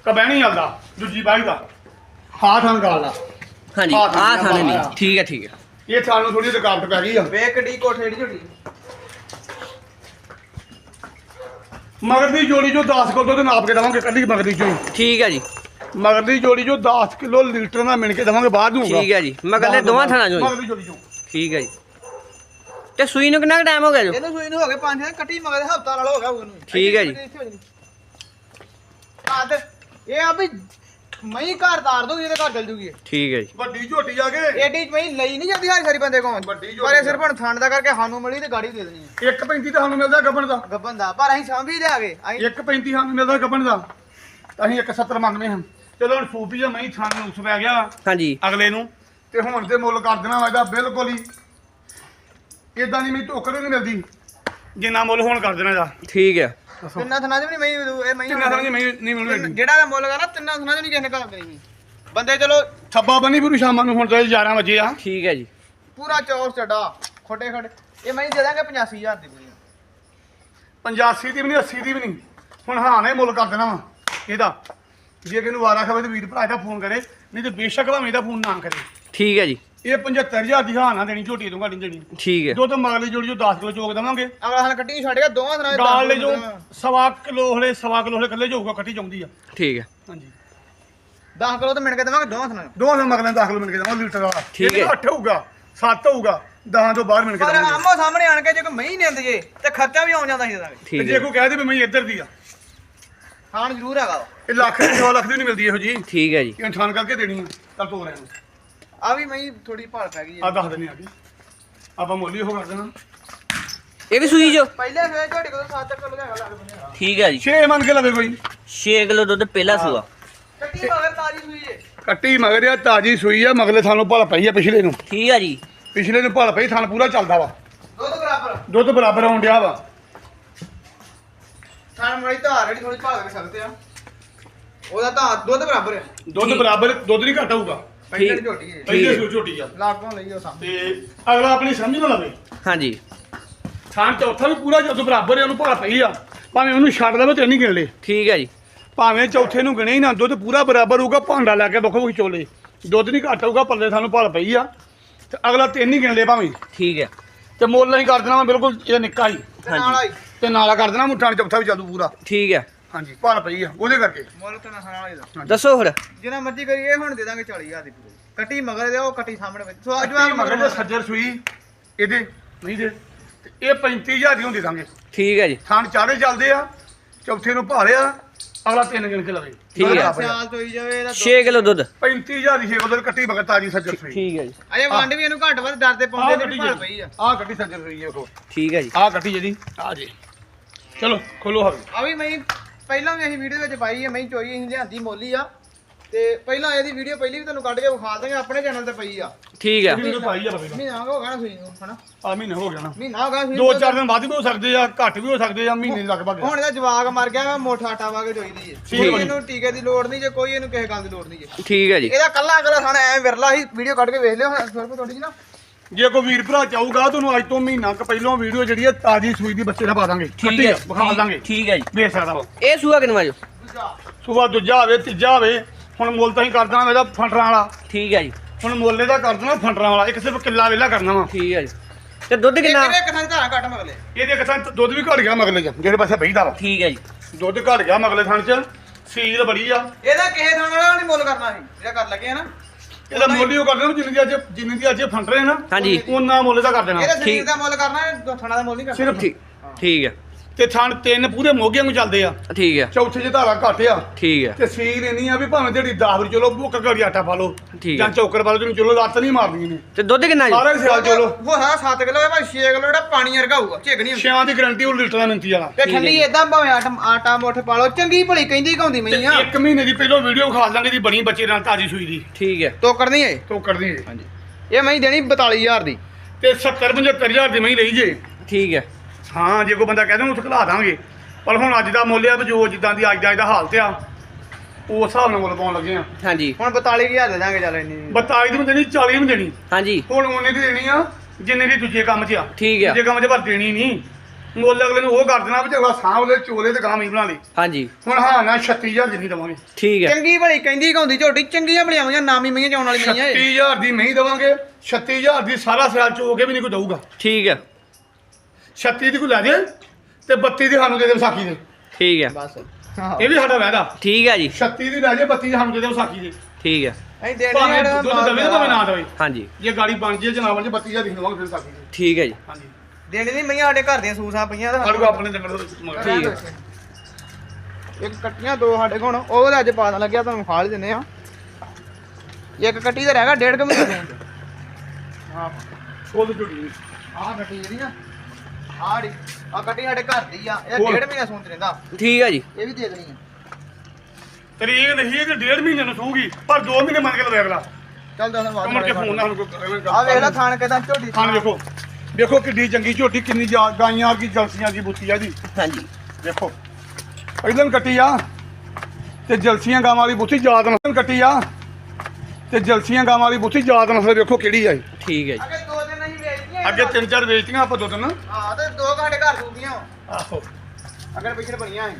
ਕਬੈਣੀ ਆਲਦਾ ਦੂਜੀ ਬਾਈ ਦਾ। ਹਾਂ ਥਾਣ ਗਾਲ ਦਾ ਹਾਂਜੀ ਹਾਂ, ਆ ਠੀਕ ਆ, ਥਾਣੇ ਨਹੀਂ ਹਾਂ। ਠੀਕ ਆ ਠੀਕ ਆ ਇਹ ਥਾਣ ਨੂੰ ਥੋੜੀ ਰੁਕਾਵਟ ਪੈ ਗਈ ਆ। ਵੇਖ ਡੀ ਕੋਠੇ ਦੀ ਝੋਟੀ ਮਗਰ ਦੀ ਜੋੜੀ ਜੋ 10 ਕਿਲੋ ਦੁੱਧ ਨਾਪ ਕੇ ਦੇਵਾਂਗੇ ਕੱਢੀ ਮਗਰ ਦੀ ਚੋਈ ਠੀਕ ਆ ਜੀ। ਮਗਰ ਦੀ ਜੋੜੀ ਜੋ 10 ਕਿਲੋ ਲੀਟਰ ਨਾਲ ਮਿਣ ਕੇ ਦੇਵਾਂਗੇ ਬਾਅਦ ਨੂੰ ਠੀਕ ਆ ਜੀ। ਮਗਰਲੇ ਦੋਵਾਂ ਥਾਣਾ ਚੋਂ ਮਗਰ ਦੀ ਜੋੜੀ ਚੋਂ। ਠੀਕ ਆ ਜੀ। ਤੇ ਸੂਈ ਨੂੰ ਕਿੰਨਾ ਟਾਈਮ ਹੋ ਗਿਆ ਜੋ? ਇਹਨੂੰ ਸੂਈ ਨੂੰ ਹੋ ਗਏ 5 ਦਿਨ ਕੱਟੀ ਮਗਰ ਹਫਤਾ ਨਾਲ ਹੋ ਗਿਆ ਉਹਨੂੰ ਠੀਕ ਹੈ ਜੀ। ਆਦ ਇਹ ਆ ਵੀ ਮਈ ਘਰ ਤਾਰ ਦੋ ਇਹਦੇ ਘਰ ਚਲ ਜੂਗੀ ਠੀਕ ਹੈ ਜੀ। ਵੱਡੀ ਝੋਟੀ ਆ ਕੇ। ਏਡੀ ਮਈ ਲਈ ਨਹੀਂ ਜਾਂਦੀ ਹਾਰੀ ਸਾਰੀ ਬੰਦੇ ਕੋਲ। ਵੱਡੀ ਝੋਟੀ ਪਰ ਇਹ ਸਿਰਫ ਹੁਣ ਠੰਡ ਦਾ ਕਰਕੇ ਸਾਨੂੰ ਮਿਲੀ ਤੇ ਗਾੜੀ ਦੇ ਦੇਣੀ ਆ। 1.35 ਤਾਂ ਸਾਨੂੰ ਮਿਲਦਾ ਗੱਬਣ ਦਾ। ਗੱਬਨ ਦਾ ਪਰ ਅਸੀਂ ਸਾਂਭੀ ਦੇ ਆਗੇ ਅਸੀਂ 1.35 ਸਾਨੂੰ ਮਿਲਦਾ ਗੱਬਣ ਦਾ। ਅਸੀਂ 1.70 ਮੰਗਦੇ ਹਾਂ। ਚਲੋ ਹੁਣ ਫੂਪੀ ਆ ਮੈਂ ਥਾਂ ਨੂੰ ਉਸ ਪੈ ਗਿਆ। ਹਾਂਜੀ। ਅਗਲੇ ਨੂੰ। ਤੇ ਹੁਣ ਤੇ ਮੁੱਲ ਕਰ ਦੇਣਾ ਇਹਦਾ ਬਿਲਕੁਲ ਹੀ। ਇਦਾਂ ਦੀ ਮੈਨੂੰ ਟੋਕਰ ਨਹੀਂ ਮਿਲਦੀ। ਜਿੰਨਾ ਮੁੱਲ ਹੁਣ ਕਰ ਦੇਣਾ ਇਹਦਾ। ਠੀਕ ਆ ਤਿੰਨਾਂ ਥਣਾ ਚ ਵੀ ਨਹੀਂ ਮਈ ਇਹ ਮਈ ਕਿੰਨਾ ਸਮਝ ਨਹੀਂ ਨਹੀਂ ਮਿਲਦੀ ਜਿਹੜਾ ਦਾ ਮੁੱਲ ਕਰਨਾ ਤਿੰਨਾਂ ਥਣਾ ਚ ਨਹੀਂ ਕਿਸੇ ਨੇ ਘਰ ਕਰੀ ਬੰਦੇ ਚਲੋ ਥੱਬਾ ਬੰਨੀ ਪੂਰੀ ਸ਼ਾਮਾਂ ਨੂੰ ਹੁਣ ਤਾਂ 11 ਵਜੇ ਆ। ਠੀਕ ਹੈ ਜੀ। ਪੂਰਾ ਚੌਰ ਚੱਡਾ ਖੋਟੇ ਖੜੇ ਇਹ ਮਈ ਦੇ ਦਾਂਗੇ 85000 ਦੀ ਪੂਰੀ 85 ਦੀ ਵੀ ਨਹੀਂ 80 ਦੀ ਵੀ ਨਹੀਂ। ਹੁਣ ਹਾਂ ਨੇ ਮੁੱਲ ਕਰ ਦੇਣਾ ਵਾ। ਇਹਦਾ। ਜੇ ਕਿਨੂੰ ਵਾਰਾ ਖਵੇ ਤੇ ਵੀਰ ਭਰਾ ਇਹਦਾ ਫੋਨ ਕਰੇ ਨਹੀਂ ਤੇ ਬੇਸ਼ੱਕ ਭਾਵੇਂ ਇਹਦਾ ਫੋਨ ਨਾ ਕਰੇ। ਠੀਕ ਹੈ ਜੀ। ਇਹ 75000 ਦੀ ਹਾਂ ਨਾ ਦੇਣੀ ਝੋਟੀ ਤੋਂ ਘੱਟ ਨਹੀਂ ਦੇਣੀ। ਠੀਕ ਹੈ। ਦੁੱਧ ਮਗਲੀ ਜੋੜੀ ਜੋ 10 ਕਿਲੋ ਚੋਕ ਦੇਵਾਂਗੇ। ਅਗਲਾ ਹਾਲ ਕੱਟੀ ਛੱਡ ਗਿਆ ਦੋਵਾਂ ਥਣਾ ਗਾਲ ਲੈ ਜੋ ਸਵਾ ਕਿਲੋ ਹਲੇ ਸਵਾ ਕਿਲੋ ਹਲੇ ਕੱਲੇ ਜਾਊਗਾ ਕੱਟੀ ਚਾਉਂਦੀ ਆ। ਠੀਕ ਹੈ। ਹਾਂਜੀ। 10 ਕਿਲੋ ਤੇ ਮਿਣ ਕੇ ਦੇਵਾਂਗੇ ਦੋਵਾਂ ਥਣਾ ਦੋਵਾਂ ਦੇ ਮਗਲੇ 10 ਕਿਲੋ ਮਿਲ ਕੇ ਦੇਵਾਂਗੇ ਲੀਟਰ ਵਾਲਾ। ਠੀਕ ਹੈ। 8 ਹੋਊਗਾ 7 ਹੋਊਗਾ 10 ਤੋਂ ਬਾਹਰ ਮਿਲ ਕੇ ਪਰ ਦੇਵਾਂਗੇ। ਆਮੋ ਸਾਹਮਣੇ ਆਣ ਕੇ ਜੇ ਕੋਈ ਮਈ ਨਿੰਦ ਜੇ ਤੇ ਖਰਚਾ ਵੀ ਆਉਂ ਜਾਂਦਾ ਸੀ ਦਾਂਗੇ ਤੇ ਜੇ ਕੋਈ ਕਹਿ ਦੇ ਵੀ ਮੈਂ ਇੱਧਰ ਦੀ ਆ। ਖਾਣ ਜ਼ਰੂਰ ਹੈਗਾ। ਇਹ ਲੱਖ ਦੀ 2 ਲੱਖ ਦੀ ਨਹੀਂ ਮਿਲਦੀ ਇਹੋ ਜੀ ਠੀਕ ਹੈ ਜੀ। ਇਹ ਠਾਣ ਕਰਕੇ ਦੇਣੀ ਆ ਚੱਲ ਤੋਰ ਆਇਆ ਆ ਵੀ ਮਈ ਥੋੜੀ ਭਾਲ ਪੈ ਗਈ ਆ। ਹੈ ਦੱਸ ਦਿੰਦੇ ਆ ਜੀ ਆਪਾਂ ਮੁੱਲ ਹੀ ਉਹ ਕਰ ਦੇਣਾ। ਇਹ ਵੀ ਸੂਈ ਜੋ ਪਹਿਲੇ ਫੇਰ ਝੋਟੀ ਕੋਲ 7 ਕਿਲੋ ਦਾ ਹੈਗਾ ਠੀਕ ਹੈ ਜੀ। 6 ਮੰਨ ਕੇ ਲਵੇ ਕੋਈ। 6 ਕਿਲੋ ਦੁੱਧ ਪਹਿਲਾ ਸੂਆ। ਕੱਟੀ ਮਗਰ ਤਾਜੀ ਸੂਈ ਜੇ ਕੱਟੀ ਮਗਰ ਆ ਤਾਜੀ ਸੂਈ ਆ ਮਗਲੇ ਸਾਨੂੰ ਭਲ ਪਈ ਆ ਪਿਛਲੇ ਨੂੰ। ਠੀਕ ਹੈ ਜੀ। ਪਿਛਲੇ ਨੂੰ ਭਲ ਪਈ ਥਣ ਪੂਰਾ ਚੱਲਦਾ ਵਾ। ਦੁੱਧ ਬਰਾਬਰ। ਦੁੱਧ ਬਰਾਬਰ ਆਉਣ ਡਿਆ ਵਾ। ਖਾਣ ਵਾਲੀ ਧਾਰ ਜਿਹੜੀ ਥੋੜੀ ਭਾਲ ਕਰ ਸਕਦੇ ਆ। ਉਹਦਾ ਤਾਂ ਦੁੱਧ ਬਰਾਬਰ ਹੈ ਦੁੱਧ ਠੀਕ। ਬਰਾਬਰ ਦੁੱਧ ਨਹੀਂ ਘੱਟ ਹੋਊਗਾ ਪਹਿਲੇ ਠੀਕ। ਝੋਟੀ ਹੈ। ਪਹਿਲੇ। ਸੂ ਝੋਟੀ ਆ। ਲਾਗੋਂ ਲਈ ਉਹ ਸਾਹਮਣੇ। ਤੇ ਅਗਲਾ ਆਪਣੀ ਸਮਝ ਨਾ ਲਵੇ। ਹਾਂਜੀ। ਥਾਂ ਚੌਥਾ ਵੀ ਪੂਰਾ ਜਦੋਂ ਬਰਾਬਰ ਹੈ ਉਹਨੂੰ ਭਲ ਪਈ ਆ। ਭਾਵੇਂ ਉਹਨੂੰ ਛੱਡ ਦੇਵੇ ਤੇ ਨਹੀਂ ਗਿਣ ਲੇ ਠੀਕ ਹੈ ਜੀ। ਭਾਵੇਂ ਚੌਥੇ ਨੂੰ ਗਿਣੇ ਹੀ ਨਾ ਦੁੱਧ ਪੂਰਾ ਬਰਾਬਰ ਹੋਊਗਾ ਭਾਂਡਾ ਲੈ ਕੇ ਦੇਖੋ ਵਿਚੋਲੇ ਦੁੱਧ ਨਹੀਂ ਘੱਟ ਹੋਊਗਾ ਪੱਲੇ ਸਾਨੂੰ ਭਲ ਪਈ ਆ। ਤੇ ਅਗਲਾ ਤਿੰਨ ਹੀ ਗਿਣ ਲਏ ਭਾਵੇਂ। ਠੀਕ ਹੈ। ਤੇ ਮੁੱਲ ਅਸੀਂ ਕਰ ਦੇਣਾ ਵਾ ਬਿਲਕੁਲ ਇਹ ਨਿੱਕਾ ਹੀ। ਤੇ ਨਾਲ ਆਈ। ਤੇ ਨਾਲਾ ਕਰ ਦੇਣਾ ਮੁੱਠਾਂ ਚੌਥਾ ਵੀ ਚੱਲੂ ਪੂਰਾ। ਠੀਕ ਹੈ। ਹਾਂਜੀ। ਭਲ ਪਈ ਆ ਉਹਦੇ ਕਰਕੇ। ਮੁੱਲ ਤੇ ਨਾਲ ਆਈ ਦਾ। ਦੱਸੋ ਫਿਰ। ਜਿੰਨਾ ਮਰਜ਼ੀ ਕਰੀਏ ਹੁਣ ਦੇ ਦਾਂਗੇ 40000 ਦੀ ਪੂਰੀ। ਕੱਟੀ ਮਗਰ ਦੇ ਉਹ ਕੱਟੀ ਸਾਹਮਣੇ ਵਿੱਚ। ਸੋ ਅੱਜ ਮਗਰ ਦੇ ਸੱਜਰ ਸੂਈ ਇਹਦੇ ਨਹੀਂ ਦੇ। ਤੇ ਇਹ 35000 ਦੀ ਹੁੰਦੀ ਦਾਂਗੇ। ਠੀਕ ਹੈ ਜੀ। ਥਾਣ ਚਾਰੇ ਚੱਲਦੇ ਆ ਚੌਥੇ ਨੂੰ ਭਾਲਿਆ ਅਗਲਾ ਤਿੰਨ ਗਿਣ ਕੇ ਲਵੇ। ਠੀਕ ਹੈ। ਸਿਆਲ ਤੋਂ ਹੀ ਜਾਵੇ ਇਹਦਾ 6 ਕਿਲੋ ਦੁੱਧ। 35000 ਦੀ ਛੇ ਬਦਲ ਕੱਟੀ ਮਗਰ ਤਾਜੀ ਸੱਜਰ ਸੂਈ। ਠੀਕ ਹੈ ਜੀ। ਅਜੇ ਵੰਡ ਵੀ ਇਹਨੂੰ ਘੱਟ ਵੱਧ ਡਰਦੇ ਆਹ ਪਾਉਂਦੇ ਨੇ ਭਲ ਪਈ ਆ। ਆਹ ਕੱਟੀ ਸੱਜਰ ਸੂਈ ਦੇਖੋ ਠੀਕ ਹੈ ਜੀ। ਆਹ ਕੱਟੀ ਜਿਹਦੀ ਆ ਜੀ। ਚਲੋ ਖੋਲੋ ਹਵੇ ਆ ਵੀ ਮੈਂ ਪਹਿਲਾਂ ਵੀ ਅਸੀਂ ਵੀਡੀਓ ਵਿੱਚ ਪਾਈ ਹੈ ਮੈਂ ਚੋਰੀ ਅਸੀਂ ਲਿਆਂਦੀ ਮੋਲੀ ਆ। ਤੇ ਪਹਿਲਾਂ ਇਹਦੀ ਵੀਡੀਓ ਪਹਿਲੀ ਵੀ ਤੁਹਾਨੂੰ ਕੱਢ ਕੇ ਵਿਖਾ ਦਾਂਗੇ ਆਪਣੇ ਚੈਨਲ ਤੇ ਪਈ ਆ। ਠੀਕ ਹੈ ਵੀਡੀਓ ਪਾਈ ਆ ਬਈ ਮਹੀਨਾ ਹੋ ਗਿਆ ਨਾ ਸੂਈ ਨੂੰ ਹਨਾ? ਆ ਮਹੀਨਾ ਹੋ ਗਿਆ ਨਾ। ਮਹੀਨਾ ਹੋ ਗਿਆ ਸੂਈ ਦੋ। ਚਾਰ ਦਿਨ ਵੱਧ ਵੀ ਹੋ ਸਕਦੇ ਆ ਘੱਟ ਵੀ ਹੋ ਸਕਦੇ ਆ ਮਹੀਨੇ ਲਗਭਗ। ਹੁਣ ਇਹਦਾ ਜਵਾਗ ਮਰ ਗਿਆ ਮੋਠਾ ਆਟਾ ਵਾ ਕੇ ਚੋਈਦੀ ਏ। ਕੋਈ ਇਹਨੂੰ ਟੀਕੇ ਦੀ ਲੋੜ ਨਹੀਂ ਜੇ ਕੋਈ ਇਹਨੂੰ ਕਿਸੇ ਗੱਲ ਦੀ ਲੋੜ ਨਹੀਂ ਜੇ ਠੀਕ ਹੈ ਜੀ। ਇਹਦਾ ਕੱਲਾ ਕੱਲਾ ਸਾਡਾ ਐ ਵਿਰਲਾ ਹੀ ਵੀਡੀਓ ਕੱਢ ਕੇ ਵੇਖ ਲਿਓ ਸੁਰਪ ਤੁਹਾਡੀ ਜੀ ਨਾ। ਜੇ ਕੋਈ ਵੀਰ ਭਰਾ ਚਾਹੂਗਾ ਤੁਹਾਨੂੰ ਅੱਜ ਤੋਂ ਮਹੀਨਾ ਕੁ ਪਹਿਲਾਂ ਵੀਡੀਓ ਜਿਹੜੀ ਆ ਤਾਜੀ ਸੂਈ ਦੀ ਬੱਚੇ ਦਾ ਪਾ ਦਾਂਗੇ। ਠੀਕ ਹੈ ਆ, ਵਿਖਾ ਦਾਂਗੇ। ਠੀਕ ਹੈ ਜੀ। ਵੇਖ ਸਕਦਾ ਵਾ। ਇਹ ਸੂਆ ਕਿੰਨਾ ਜੋ? ਸੁਬਾ ਦੂਜਾ ਹੋਵੇ ਤੀਜਾ ਹੋਵੇ ਹੁਣ ਮੁੱਲ ਤਾਂ ਹੀ ਕਰ ਦੇਣਾ ਇਹਦਾ ਫੰਡਰਾਂ ਵਾਲਾ। ਠੀਕ ਹੈ ਜੀ। ਹੁਣ ਮੁੱਲ ਇਹਦਾ ਕਰ ਦੇਣਾ ਫੰਡਰਾਂ ਵਾਲਾ ਇੱਕ ਸਿਰਫ ਕਿੱਲਾ ਵੇਲਾ ਕਰਨਾ ਵਾ। ਠੀਕ ਹੈ ਜੀ। ਤੇ ਦੁੱਧ ਕਿੰਨਾ? ਕਿਹੜੇ ਕਿਥਾਂ ਧਾਰਾ ਘੱਟ ਮਗਲੇ? ਇਹਦੇ ਕਿਥਾਂ ਦੁੱਧ ਵੀ ਘਟ ਗਿਆ ਮਗਲੇ ਚ ਜਿਹੜੇ ਪਾਸੇ ਬਈਦਾ ਵਾ। ਠੀਕ ਹੈ ਜੀ। ਦੁੱਧ ਘਟ ਗਿਆ ਮਗਲੇ ਥਣ ਚ ਸੀਲ ਬੜੀ ਆ। ਇਹਦਾ ਕਿਸੇ ਥਾਂ ਵਾਲਾ ਨਹੀਂ ਮੁੱਲ ਕਰਨਾ ਸੀ ਜਿਹੜਾ ਕਰ ਲੱਗੇ ਆ ਨਾ। ਇਹਦਾ ਮੁੱਲ ਹੀ ਉਹ ਕਰ ਦੇਣਾ ਜਿੰਨੀ ਦੀ ਅੱਜ ਜਿੰਨੀ ਦੀ ਅੱਜ ਫੰਡ ਰਹੇ ਨਾ ਹਾਂਜੀ। ਉਹਨਾਂ ਮੁੱਲ ਇਹਦਾ ਕਰ ਦੇਣਾ। ਇਹਦਾ ਸਰੀਰ ਠੀਕ। ਦਾ ਮੁੱਲ ਕਰਨਾ ਹੈ ਥਾਣਾ ਦਾ ਮੁੱਲ ਨਹੀਂ ਕਰਨਾ। ਸਿਰਫ ਠੀਕ। ਠੀਕ ਹੈ। ਤੇ ਥਣ ਤਿੰਨ ਪੂਰੇ ਮੋਗਿਆਂ ਨੂੰ ਚੱਲਦੇ ਆ। ਠੀਕ ਹੈ ਚੌਥੇ ਚ ਧਾਰਾ ਘੱਟ ਆ। ਠੀਕ ਹੈ ਤੇ ਸੀਲ ਇੰਨੀ ਆ ਵੀ ਭਾਵੇਂ ਜਿਹੜੀ 10 ਵਾਰੀ ਚਲੋ ਭੁੱਖ ਘੜੀ ਆਟਾ ਪਾ ਲਓ ਠੀਕ ਜਾਂ ਹੈ। ਚੌਕਰ ਪਾ ਲਓ ਤੈਨੂੰ ਚਲੋ ਲੱਤ ਨਹੀਂ ਮਾਰਨੀ ਨੇ ਤੇ ਦੁੱਧ ਕਿੰਨਾ ਜੀ? ਸਾਰਾ ਹੀ ਸਿਆਲ ਚਲੋ। ਉਹ ਹੈ 7 ਕਿਲੋ ਹੈ ਭਾਈ 6 ਕਿਲੋ ਜਿਹੜਾ ਪਾਣੀ ਵਰਗਾ ਹੋਊਗਾ ਝਿਗ ਨਹੀਂ ਹੁੰਦੀ। ਛਿਆਂ ਦੀ ਗਰੰਟੀ ਉਹ ਲੀਟਰ ਦਾ ਮਿੰਤੀ ਵਾਲਾ ਤੇ ਹੈ ਠੰਡੀ। ਇਦਾਂ ਭਾਵੇਂ ਆਟਾ ਆਟਾ ਮੁੱਠ ਪਾ ਲਓ ਚੰਗੀ ਭਲੀ ਕਹਿੰਦੀ ਘਾਉਂਦੀ ਮਈ ਆ। ਇੱਕ ਮਹੀਨੇ ਦੀ ਪਹਿਲਾਂ ਵੀਡੀਓ ਖਾ ਦਾਂਗੇ ਦੀ ਬਣੀ ਬੱਚੇ ਨਾਲ ਤਾਜੀ ਸੂਈ ਦੀ। ਠੀਕ ਹੈ ਤੋਕੜ ਨਹੀਂ ਏ ਟੋਕਰ ਦੀ ਹਾਂਜੀ। ਇਹ ਮੈਂ ਦੇਣੀ 42000 ਦੀ। ਤੇ 70 75000 ਦੀ ਮੈਂ ਲਈ ਜੇ। ਠੀਕ ਹੈ ਹਾਂ ਜੇ ਕੋਈ ਬੰਦਾ ਕਹਿੰਦਾ ਉਹ ਖਲਾ ਦਾਂਗੇ। ਪਰ ਹੁਣ ਅੱਜ ਦਾ ਮੁੱਲ ਆ ਵੀ ਜੋ ਜਿੱਦਾਂ ਦੀ ਅੱਜ ਦਾ ਇਹਦਾ ਹਾਲਤ ਆ ਉਸ ਹਿਸਾਬ ਨਾਲ ਮੁੱਲ ਪਾਉਣ ਲੱਗੇ ਆ। ਹਾਂਜੀ। ਹੁਣ 42000 ਦੇ ਦਾਂਗੇ ਚੱਲ ਇੰਨੀ। 22 ਦੀ ਵੀ ਦੇਣੀ 40 ਵੀ ਦੇਣੀ। ਹਾਂਜੀ। ਹੁਣ ਉਹਨੇ ਦੀ ਦੇਣੀ ਆ ਜਿੰਨੇ ਦੀ ਦੂਜੇ ਕੰਮ 'ਚ ਆ। ਠੀਕ ਆ। ਦੂਜੇ ਕੰਮ 'ਚ ਪਰ ਦੇਣੀ ਨਹੀਂ। ਮੁੱਲ ਅਗਲੇ ਨੂੰ ਉਹ ਕਰ ਦੇਣਾ ਵੀ ਚੰਗਾ ਸਾਂਭ ਲੈ ਚੋਲੇ ਤੇ ਗਾਂ ਹੀ ਬਣਾ ਲਈ ਹਾਂਜੀ। ਹੁਣ ਹਾਂ ਨਾ 36000 ਜਿੰਨੀ ਦਵਾਂਗੇ। ਠੀਕ ਹੈ ਚੰਗੀ ਭਲੀ ਕਹਿੰਦੀ ਘਾਉਂਦੀ ਝੋਟੀ ਚੰਗੀਆਂ ਭਲੀਆਂ ਨਾਮੀ ਮਈਆਂ ਚਾਉਣ ਵਾਲੀ ਮਈਆਂ ਏ 36000 ਦੀ ਨਹੀਂ ਦਵਾਂਗੇ 36000 ਦੀ ਸਾਰਾ ਸਿਆਲ ਚੋ ਕੇ ਵੀ ਨਹੀਂ ਕੋਈ ਦਊਗਾ। ਠੀਕ ਹੈ 36 ਦੀ ਕੋਈ ਲੈ ਜੇ ਤੇ 32 ਦੀ ਸਾਨੂੰ ਦੇ ਦੇ ਵਿਸਾਖੀ ਦੇ। ਠੀਕ ਹੈ। ਬਸ। ਇਹ ਵੀ ਸਾਡਾ ਵਾਅਦਾ। ਠੀਕ ਹੈ ਜੀ। 36 ਦੀ ਲੈ ਜੇ 32 ਦੀ ਸਾਨੂੰ ਦੇ ਦੇ ਵਿਸਾਖੀ ਦੇ। ਠੀਕ ਹੈ। ਅਸੀਂ ਦੇਣੀ ਭਾਵੇਂ ਦੁੱਧ ਦਵੇ ਤੇ ਭਾਵੇਂ ਨਾ ਦਵੇ। ਹਾਂਜੀ। ਜੇ ਗਾੜੀ ਬਣ ਜੇ ਜਾਂ ਨਾ ਬਣ ਜੇ 32000 ਦੀ ਦਵਾਂਗੇ ਫਿਰ ਵਿਸਾਖੀ ਦੇ। ਠੀਕ ਹੈ ਜੀ। ਹਾਂਜੀ। ਦੇਣੀ ਨਹੀਂ ਮਈਆਂ ਸਾਡੇ ਘਰ ਦੀਆਂ ਸੂਸਾਂ ਪਈਆਂ ਤਾਂ ਸਾਡੇ ਆਪਣੇ ਜੰਗਲ ਦੇ ਮਗਰ ਠੀਕ ਹੈ। ਇੱਕ ਕੱਟੀਆਂ ਦੋ ਸਾਡੇ ਕੋਲ ਉਹ ਤਾਂ ਅੱਜ ਪਾਣ ਲੱਗਿਆ ਤੁਹਾਨੂੰ ਖਾਲ ਦਿੰਨੇ ਆ ਇੱਕ ਕੱਟੀ ਤਾਂ ਰਹਿ ਗਿਆ ਡੇਢ ਕੁ ਮਹੀਨੇ ਤੋਂ ਹਾਂ। ਖੋਲ ਝੁੜੀ ਆਹ ਕੱਟੀ ਜਿਹੜੀ ਨਾ ਆਹ ੜੀ ਆਹ ਕੱਟੀ ਸਾਡੇ ਘਰ ਦੀ ਆ। ਇਹ। ਡੇਢ ਮਹੀਨਾ ਸੂਤ ਰਹਿੰਦਾ। ਠੀਕ ਹੈ ਜੀ। ਇਹ ਵੀ ਦੇ ਦੇਣੀ ਆ। ਤਰੀਕ ਨਹੀਂ ਹੈ ਕਿ ਡੇਢ ਮਹੀਨੇ ਨੂੰ ਸੂਗੀ ਪਰ 2 ਮਹੀਨੇ ਮੰਨ ਕੇ ਲਵੇ ਅਗਲਾ। ਚੱਲ ਦੱਸ ਬਾਅਦ ਕਮਰ ਕੇ ਫੋਨ ਨਾਲ ਕੋਈ ਆ ਵੇਖ ਲੈ ਥਾਣ ਕਿਦਾਂ ਝੋਟੀ ਖਾਣ ਵੇਖੋ। ਦੇਖੋ ਕਿੱਡੀ ਚੰਗੀ ਝੋਟੀ ਕਿੰਨੀ ਜਾ- ਗਾਈਆਂ ਕੀ ਜਲਸੀਆਂ ਦੀ ਬੁੱਤੀ ਆ ਜੀ ਹਾਂਜੀ। ਦੇਖੋ ਪਹਿਲਾਂ ਕੱਟੀ ਆ ਤੇ ਜਲਸੀਆਂ ਗਾਵਾਂ ਵਾਲੀ ਬੁੱਤੀ ਯਾਦ ਨਸਲ ਕੱਟੀ ਆ ਤੇ ਜਲਸੀਆਂ ਗਾਵਾਂ ਵਾਲੀ ਬੁੱਤੀ ਯਾਦ ਨਸਲ ਵੇਖੋ ਕਿਹੜੀ ਆ। ਠੀਕ ਹੈ ਜੀ। ਅੱਗੇ ਤਿੰਨ ਚਾਰ ਵੇਚਤੀਆਂ ਆਪਾਂ ਦੋ ਤਿੰਨ। ਹਾਂ ਤੇ ਦੋ ਸਾਡੇ ਘਰ ਸੂਦੀਆਂ ਆਹੋ। ਅਗਰ ਪਿਛੜ ਬਣੀਆਂ ਐ।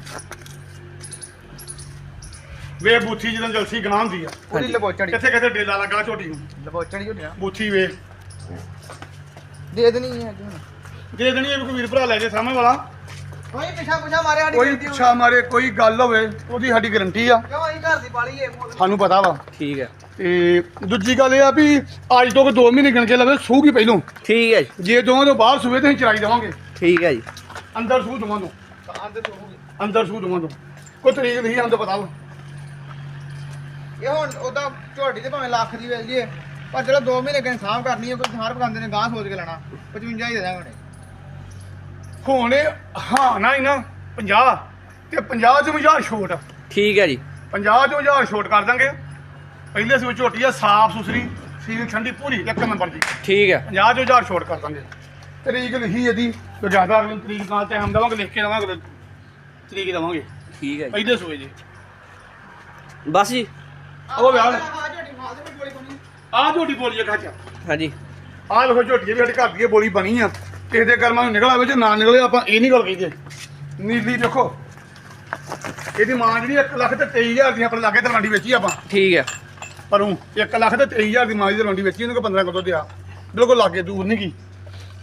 ਵੇ ਬੁੱਥੀ ਜਦੋਂ ਜਲਸੀ ਗਨਾਹ ਹੁੰਦੀ ਆ। ਉਹਦੀ ਹਾਂਜੀ। ਲਬੋਚਣੀ ਕਿੱਥੇ ਕਿੱਥੇ ਡੇਲਾ ਲੱਗਾ ਝੋਟੀ ਨੂੰ? ਲਬੋਚਣੀ ਝੋਟੀਆਂ ਬੁੱਥੀ ਵੇ। ਦੇ ਦੇਣੀ ਹੈ ਜੀ ਦੇ ਦੇਣੀ ਇਹ ਵੀ ਕੋਈ ਵੀਰ ਭਰਾ ਲੈ ਜੇ ਸਾਹਮਣੇ ਵਾਲਾ। ਕੋਈ ਪਿਛਾ ਪੁਛਾ ਮਾਰੇ ਸਾਡੀ ਕੋਈ। ਪਿੱਛਾ ਮਾਰੇ ਕੋਈ ਗੱਲ ਹੋਵੇ ਉਹਦੀ ਸਾਡੀ ਗਾਰੰਟੀ ਆ। ਕਿਉਂ ਅਸੀਂ ਘਰ ਦੀ ਪਾਲੀ ਏ ਮੁੱਲ ਸਾਨੂੰ ਪਤਾ ਵਾ। ਠੀਕ ਹੈ ਤੇ ਦੂਜੀ ਗੱਲ ਇਹ ਆ ਵੀ ਅੱਜ ਤੋਂ 2 ਮਹੀਨੇ ਗਿਣ ਕੇ ਲਵੇ ਸੂਗੀ ਪਹਿਲੋਂ? ਠੀਕ ਹੈ ਜੀ। ਜੇ ਦੋਵਾਂ ਤੋਂ ਬਾਹਰ ਸੂਏ ਤੇ ਅਸੀਂ ਚਰਾਈ ਦੇਵਾਂਗੇ। ਠੀਕ ਹੈ ਜੀ। ਅੰਦਰ ਸੂ ਦੋਵਾਂ ਤੋਂ। ਅੰਦਰ ਸੂ ਦੋਵਾਂ ਤੋਂ। ਕੋਈ ਤਰੀਕ ਨਹੀਂ ਤਾਂ ਪਤਾ ਵਾ। ਇਹ ਹੁਣ ਉਹਦਾ ਝੋਟੀ ਤੇ ਭਾਵੇਂ ਲੱਖ ਦੀ ਵੇਚ ਲਈਏ ਪਰ ਚਲੋ 2 ਮਹੀਨੇ ਕਿਨ ਸਾਂਭ ਕਰਨੀ ਹੈ ਕੋਈ ਹਰ ਪਕਾਉਂਦੇ ਨੇ ਗਾਂ ਸੋਚ ਕੇ ਲੈਣਾ। 55 ਹੀ ਦੇ ਦਾਂਗੇ ਹੁਣ ਇਹ ਹਾਂ ਨਾ ਹੀ ਨਾ 50 ਤੇ 50 ਚ 1000 ਛੋਟ ਠੀਕ ਹੈ ਜੀ। 50 ਚ 1000 ਛੋਟ ਕਰ ਦਾਂਗੇ। ਪਹਿਲੇ ਸੂ ਝੋਟੀ ਆ ਸਾਫ਼ ਸੁਥਰੀ ਸੀਲ ਠੰਡੀ ਪੂਰੀ ਇੱਕ ਨੰਬਰ ਦੀ। ਠੀਕ ਹੈ 50 ਚ 1000 ਛੋਟ ਕਰ ਦਾਂਗੇ। ਤਰੀਕ ਲਿਖੀ ਇਹਦੀ ਤੇ ਜ਼ਿਆਦਾ ਅਗਲੀ ਤਰੀਕ ਨਾਲ ਟਾਈਮ ਦੇਵਾਂਗੇ ਲਿਖ ਕੇ ਦੇਵਾਂਗੇ ਤਰੀਕ ਦੇਵਾਂਗੇ। ਠੀਕ ਹੈ ਜੀ। ਪਹਿਲੇ ਸੂਏ ਜੀ। ਬਸ ਜੀ। ਉਹ ਵਿਆਹ ਆ ਝੋਟੀ ਬੋਲੀ ਆ ਖਾਚਾ ਹਾਂਜੀ। ਆਹ ਲੋ ਝੋਟੀ ਵੀ ਸਾਡੇ ਘਰ ਦੀ ਇਹ ਬੋਲੀ ਬਣੀ ਆ। ਕਿਸੇ ਦੇ ਕਰਮਾਂ ਨੂੰ ਨਿਕਲ ਆਵੇ ਜੇ ਨਾ ਨਿਕਲੇ ਆਪਾਂ ਇਹ ਨਹੀਂ ਗੱਲ ਕਹੀਦੇ। ਨੀਲੀ ਦੇਖੋ। ਇਹਦੀ ਮਾਂ ਜਿਹੜੀ 1 ਲੱਖ ਤੇ 23000 ਦੀ ਆਪਣੇ ਲਾਗੇ ਤਲਵੰਡੀ ਵੇਚੀ ਆਪਾਂ। ਠੀਕ ਹੈ ਪਰ ਉਹ 1 ਲੱਖ ਤੇ 23000 ਦੀ ਮਾਂ ਦੀ ਤਲਵੰਡੀ ਵੇਚੀ ਉਹਨੂੰ ਕੋ 15 ਕਿਲੋ ਦਿਆ। ਬਿਲਕੁਲ ਲਾਗੇ ਦੂਰ ਨਹੀਂ ਗਈ।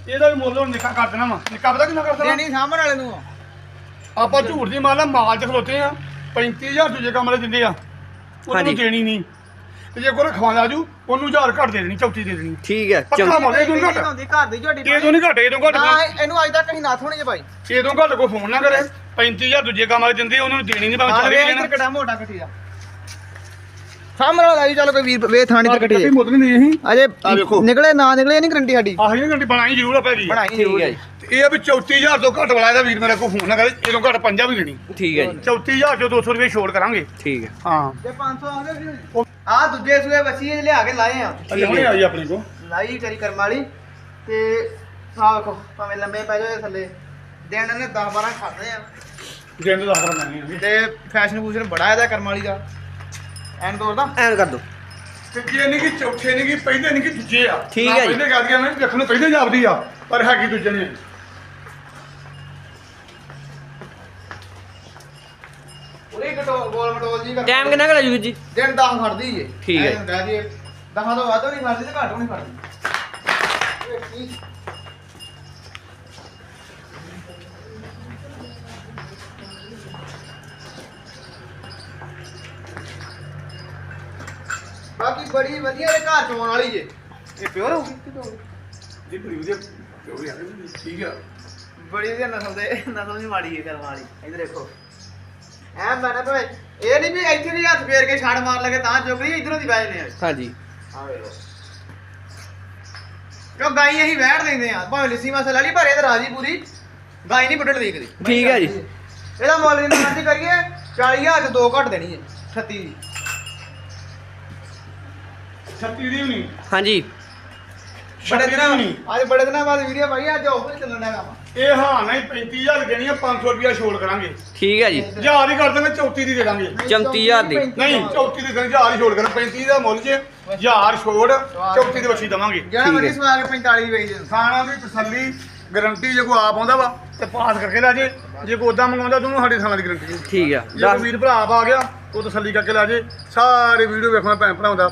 ਇਹਦਾ ਵੀ ਮੁੱਲ ਹੁਣ ਨਿੱਕਾ ਕਰ ਦੇਣਾ ਵਾ। ਨਿੱਕਾ ਪਤਾ ਕਿੰਨਾ ਕਰ ਦੇਣਾ? ਦੇਣੀ ਸਾਹਮਣ ਵਾਲੇ ਨੂੰ। ਆਪਾਂ ਝੂਠ ਦੀ ਮਾਲਾ ਮਾਲ ਚ ਖਲੋਤੇ ਆ 35000 ਦੂਜੇ ਕੰਮ ਵਾਲੇ ਦਿੰਦੇ ਆ। ਉਹਨੂੰ ਦੇਣੀ ਨਹੀਂ ਤੇ ਜੇ ਕੋਈ ਖਵਾ ਲਾਜੂ ਉਹਨੂੰ 1000 ਘੱਟ ਦੇ ਦੇਣੀ ਚੌਥੀ ਦੇ ਦੇਣੀ। ਠੀਕ ਹੈ ਪੱਕਾ ਚਲੋ ਮੁੱਲ ਇਹ ਤੋਂ ਘੱਟ। ਹੁੰਦੀ ਘਰ ਦੀ ਝੋਟੀ ਇਹ ਤੋਂ ਨਹੀਂ ਘੱਟ ਇਹ ਤੋਂ ਘੱਟ ਨਾ ਇਹਨੂੰ ਅੱਜ ਤੱਕ ਅਸੀਂ ਨਾਥ ਹੋਣੀ ਜੇ ਭਾਈ। ਇਹ ਤੋਂ ਘੱਟ ਕੋਈ ਫੋਨ ਨਾ ਕਰੇ। 35000 ਦੂਜੇ ਕੰਮ ਵਾਲੇ ਦਿੰਦੇ ਉਹਨਾਂ ਨੂੰ ਦੇਣੀ ਨਹੀਂ ਭਾਵੇਂ ਹਾਂ ਵੇ ਦੇਣ। ਕਿਹੜਾ ਮੋਟਾ ਕੱਟੀ ਦਾ ਸਾਹਮਣੇ ਵਾਲਾ ਲਾਈ ਚੱਲ ਕੋਈ ਵੀਰ ਵੇ ਥਾਣੀ ਤੇ ਕੱਟੀ ਜੇ। ਮੁੱਲ ਨਹੀਂ ਦੇਣੀ ਅਜੇ ਆਹ ਵੇਖੋ। ਨਿਕਲੇ ਨਾ ਨਿਕਲੇ ਨਹੀਂ ਗਰੰਟੀ ਸਾਡੀ। ਆਹੀ ਨਹੀਂ ਘੰਟੀ ਬਣਾਈ ਜ਼ਰੂਰ ਆ ਪੈਗੀ ਬਣਾਈ ਠੀਕ ਜ਼ਰੂਰ ਹੈ ਜੀ। ਜੀ ਇਹ ਆ ਵੀ 34000 ਤੋਂ ਘੱਟ ਵਾਲਾ ਇਹਦਾ ਵੀਰ ਮੇਰੇ ਕੋਲ ਫੋਨ ਨਾ ਕਰੇ ਇਹ ਤੋਂ ਘੱਟ ਪੰਜਾ ਵੀ ਦੇਣੀ ਠੀਕ ਹੈ ਜੀ। 34000 ਚੋਂ 200 ਰੁਪਏ ਛੋੜ ਕਰਾਂਗੇ। ਠੀਕ ਹੈ। ਹਾਂ ਤੇ 500 ਆ ਗਏ ਆ ਦੂਜੇ ਸੂਏ ਵਸੀ ਇਹ ਲਿਆ ਕੇ ਲਾਏ ਆ। ਅਜੇ ਹੁਣੇ ਆਈ ਆਪਣੇ ਕੋ ਲਾਈ ਕਰੀ ਕਰਮ ਵਾਲੀ। ਤੇ ਆ ਵੇਖੋ ਭਾਵੇਂ ਲੰਬੇ ਪੈ ਜਾਓ ਥੱਲੇ। ਦਿਨ ਨੇ 10 12 ਖਾਦੇ ਆ। ਜਿੰਦ ਦਾ ਆਖਰ ਨਹੀਂ ਤੇ ਫੈਸ਼ਨ ਫੂਸ਼ਨ ਬੜਾ ਇਹਦਾ ਕਰਮ ਵਾਲੀ ਦਾ। ਐਨ ਦੌਰ ਦਾ। ਐਨ ਕਰ ਦੋ। ਤੇ ਜੇ ਨਹੀਂ ਕਿ ਚੌਥੇ ਨਹੀਂ ਕਿ ਪਹਿਲੇ ਨਹੀਂ ਕਿ ਦੂਜੇ ਆ। ਠੀਕ ਹੈ ਜੀ। ਪਹਿਲੇ ਗੱਲ ਗਿਆ ਮੈਂ ਦੇਖਣ ਨੂੰ ਪਹਿਲੇ ਜਾਪਦੀ ਆ ਪਰ ਹੈਗੀ ਦੂਜੇ ਨੇ। ਪੂਰੀ ਗਟੋਲ ਗੋਲ ਮਟੋਲ ਜੀ ਕਰਮ ਟਾਈਮ ਕਿੰਨਾ ਕੁ ਲੱਜੂ ਵੀਰ ਜੀ? ਦਿਨ 10 ਖੜਦੀ ਜੇ ਠੀਕ ਹੈ। ਐਂ ਹੁੰਦਾ ਜੀ 10 ਤੋਂ ਵੱਧ ਨਹੀਂ ਖੜਦੀ ਤੇ ਘੱਟ ਨਹੀਂ ਇਹ ਕੀ ਬੜੀ ਵਧੀਆ ਦੇ ਘਰ ਚੋਣ ਵਾਲੀ ਜੇ। ਇਹ ਪਿਓਰ ਹੋਊਗੀ? ਜੀ ਬੜੀ ਵਧੀਆ ਜੋ ਵੀ ਆ ਠੀਕ ਆ। ਬੜੀ ਵਧੀਆ ਨਸਲ ਦੇ ਨਸਲ ਦੀ ਮਾੜੀ ਹੈ ਕਰਮ ਵਾਲੀ। ਇਧਰ ਦੇਖੋ। ਐ ਮੈਂ ਨਾ ਭਾਵੇਂ ਇਹ ਨਹੀਂ ਵੀ ਇੱਥੇ ਵੀ ਹੱਥ ਫੇਰ ਕੇ ਛਾੜ ਮਾਰ ਲਗੇ ਤਾਂ ਲਈ ਇਧਰੋਂ ਦੀ ਬੈਜ ਨੇ ਹਾਂਜੀ। ਆ ਵੇਖੋ ਕਿਉਂ ਗਾਈ ਅਸੀਂ ਵੈੜ ਲੈਂਦੇ ਆ? ਭਾਵੇਂ ਲਿੱਸੀ ਮਸਲ ਵਾਲੀ ਪਰ ਇਹ ਤਾਂ ਰਾਜੀ ਪੂਰੀ। ਗਾਈ ਨਹੀਂ ਵੱਢਣ ਦੀ। ਕਦੀ ਠੀਕ ਹੈ ਜੀ। ਇਹਦਾ ਮੁੱਲ ਦੀ ਮਰਜ਼ੀ ਕਰੀਏ 40000 ਚ ਦੋ ਘੱਟ ਦੇਣੀ ਹੈ 36 ਦੀ। 36 ਦੀ ਵੀ ਨਹੀਂ। ਹਾਂਜੀ। ਬੜੇ 36 ਦਿਨਾਂ ਵੀ ਨਹੀਂ ਅੱਜ ਬੜੇ ਦਿਨਾਂ ਬਾਅਦ ਵੀਡੀਓ ਪਾਈ ਅੱਜ ਆਫਰ ਚੱਲਣ ਦਾ ਕੰਮ ਇਹ ਹਾਂ ਨਹੀਂ 35000 ਦੇਣੀ ਆ 500 ਰੁਪਿਆ ਛੋੜ ਕਰਾਂਗੇ। ਠੀਕ ਹੈ ਜੀ। ਹਜ਼ਾਰ ਹੀ ਕਰ ਦੇਣਾ 34 ਦੀ ਦੇ ਦਾਂਗੇ। 34,000 ਦੀ। ਨਹੀਂ 34 ਦੀ ਦੇਣੀ ਹਜ਼ਾਰ ਹੀ ਛੋੜ ਕਰਾਂ। 35 ਦਾ ਮੁੱਲ ਜੇ ਹਜ਼ਾਰ ਛੋੜ 34 ਦੀ ਬੱਚੀ ਦਵਾਂਗੇ। ਜਿਹੜਾ ਠੀਕ ਮਰਜ਼ੀ ਹੈ। ਸਵਾ ਕੇ 45 ਵੇਚ ਦੇ। ਖਾਣਾ ਦੀ ਤਸੱਲੀ ਗਰੰਟੀ ਜੇ ਕੋਈ ਆਪ ਆਉਂਦਾ ਵਾ ਤੇ ਪਾਸ ਕਰਕੇ ਲੈ ਜੇ। ਜੇ ਕੋਈ ਉਦਾਂ ਮੰਗਾਉਂਦਾ ਤੂੰ ਸਾਡੇ ਸਾਲਾਂ ਦੀ ਗਰੰਟੀ ਠੀਕ ਆ। ਜੇ ਵੀਰ ਭਰਾ ਆਪ ਆ ਗਿਆ ਉਹ ਤਸੱਲੀ ਕਰਕੇ ਲੈ ਜੇ। ਸਾਰੇ ਵੀਡੀਓ ਵੇਖਣਾ ਭੈਣ ਭਰਾਵਾਂ ਦਾ।